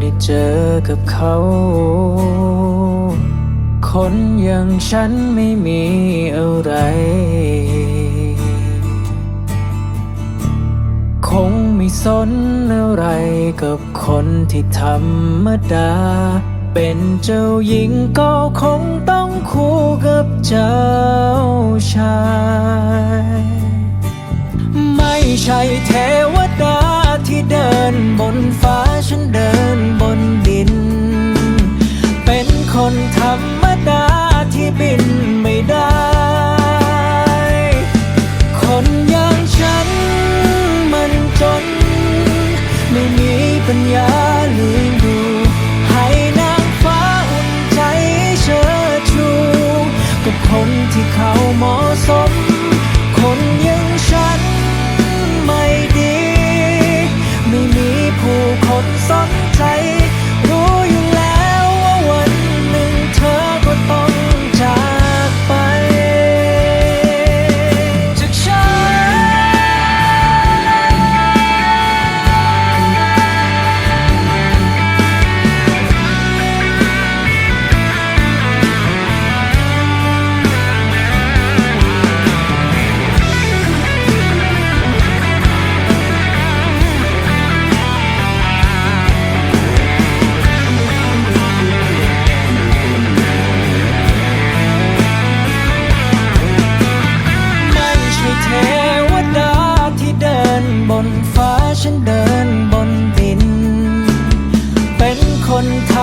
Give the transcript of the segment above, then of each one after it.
ได้เจอกับเขา คนอย่างฉันไม่มีอะไร คงไม่สนอะไรกับคนที่ธรรมดา เป็นเจ้าหญิงก็คงต้องคู่กับเจ้าชาย ไม่ใช่เทวดาที่เดินบนฟ้าฉัน เดินบ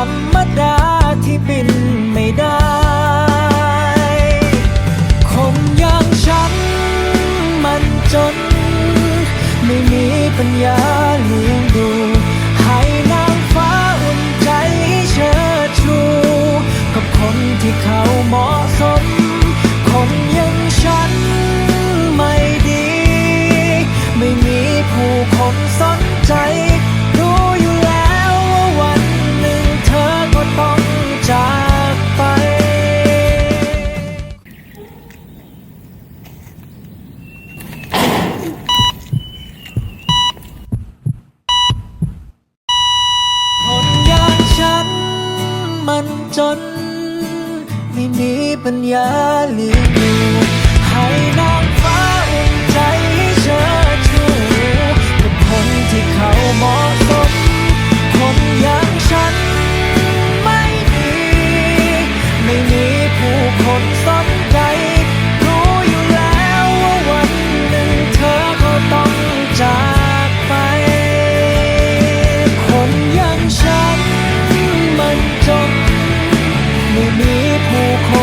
รรมดาที่บินไม่ได้ คนอย่างฉันมันจน ไม่มีปัญญา จน ไม่มีปัญญาเลี้ยงดูให้นางฟ้าอุ่นใจให้เชิดชูกับคนที่เขาเหมาะสม คนอย่างฉัน ไม่ดีไม่มีผู้คนส ไม่มีผู้คน